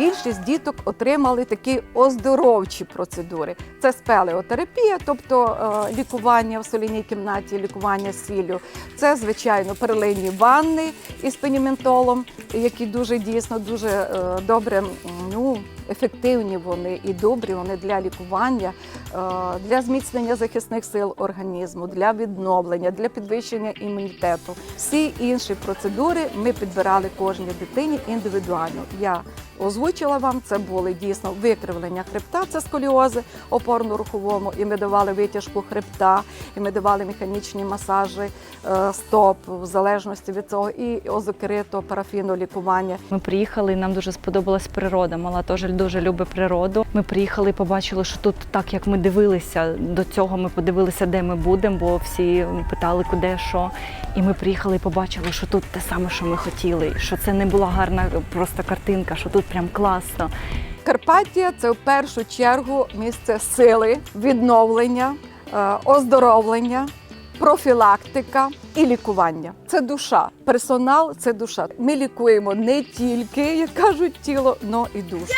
більшість діток отримали такі оздоровчі процедури. Це спелеотерапія, тобто е, лікування в соляній кімнаті, лікування сіллю. Це, звичайно, перлинні ванни із пеніментолом, які дуже дійсно дуже е, добре, ну, ефективні вони і добрі вони для лікування, е, для зміцнення захисних сил організму, для відновлення, для підвищення імунітету. Всі інші процедури ми підбирали кожній дитині індивідуально. Я озвучила вам, це були дійсно викривлення хребта, це сколіози опорно-руховому, і ми давали витяжку хребта, і ми давали механічні масажі е, стоп в залежності від цього, і озокерито, парафіно лікування. Ми приїхали, і нам дуже сподобалась природа. Мала теж дуже любить природу. Ми приїхали і побачили, що тут, так як ми дивилися до цього, ми подивилися, де ми будемо, бо всі питали, куди що. І ми приїхали і побачили, що тут те саме, що ми хотіли, що це не була гарна просто картинка, що тут прям класно. Карпаття це в першу чергу місце сили, відновлення, е, оздоровлення, профілактика і лікування. Це душа. Персонал це душа. Ми лікуємо не тільки, як кажуть, тіло, але і душу.